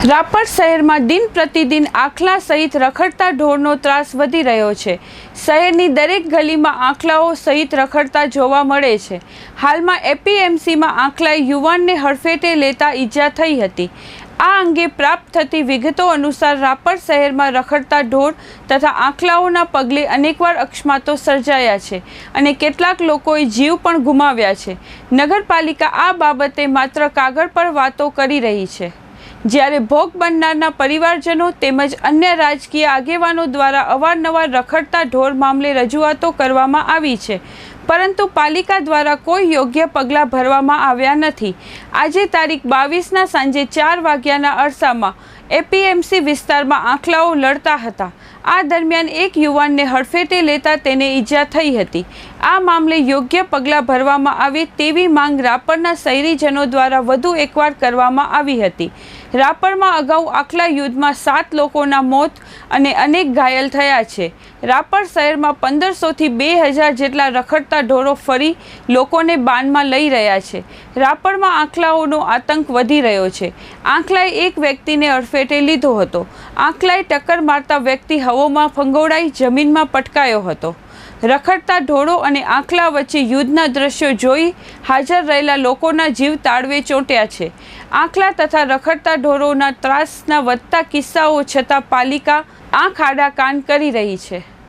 રાપર શહેરમાં દિન પ્રતિદિન આખલા સહિત રખડતા ઢોરનો ત્રાસ વધી રહ્યો છે. શહેરની દરેક ગલીમાં આંખલાઓ સહિત રખડતા જોવા મળે છે. હાલમાં એપીએમસીમાં આંખલાએ યુવાનને હડફેટે લેતા ઈજા થઈ હતી. આ અંગે પ્રાપ્ત થતી વિગતો અનુસાર રાપર શહેરમાં રખડતા ઢોર તથા આંખલાઓના પગલે અનેકવાર અકસ્માતો સર્જાયા છે અને કેટલાક લોકોએ જીવ પણ ગુમાવ્યા છે. નગરપાલિકા આ બાબતે માત્ર કાગળ પર વાતો કરી રહી છે. જ્યારે ભોગ બનનારના પરિવારજનો તેમજ અન્ય રાજકીય આગેવાનો દ્વારા અવારનવાર રખડતા ઢોર મામલે રજૂઆતો કરવામાં આવી છે. પરંતુ પાલિકા દ્વારા કોઈ યોગ્ય પગલાં ભરવામાં આવ્યા નથી. આજે તારીખ બાવીસના સાંજે ચાર વાગ્યાના અરસામાં એપીએમસી વિસ્તારમાં આંખલાઓ લડતા હતા. આ દરમિયાન એક યુવાનને હડફેટે લેતા તેને ઈજા થઈ હતી. આ મામલે યોગ્ય પગલાં ભરવામાં આવે તેવી માંગ રાપરના શહેરીજનો દ્વારા વધુ એકવાર કરવામાં આવી હતી. રાપરમાં અગાઉ આખલા યુદ્ધમાં સાત લોકોના મોત અને અનેક ઘાયલ થયા છે. રાપર શહેરમાં પંદરસોથી બે હજાર જેટલા રખડતા ઢોરો ફરી લોકોને બાનમાં લઈ રહ્યા છે. રાપરમાં આંખલાઓનો આતંક વધી રહ્યો છે. આંખલાએ એક વ્યક્તિને અડફેટે લીધો હતો. આંખલાએ ટક્કર મારતા વ્યક્તિ હવોમાં ફંગોળાઈ જમીનમાં પટકાયો હતો. રખડતા ઢોળો અને આંખલા વચ્ચે યુદ્ધના દ્રશ્યો જોઈ હાજર રહેલા લોકોના જીવ તાળવે ચોંટ્યા છે. આંખલા તથા રખડતા ઢોરોના ત્રાસના વધતા કિસ્સાઓ છતાં પાલિકા આંખ આડા કાન કરી રહી છે.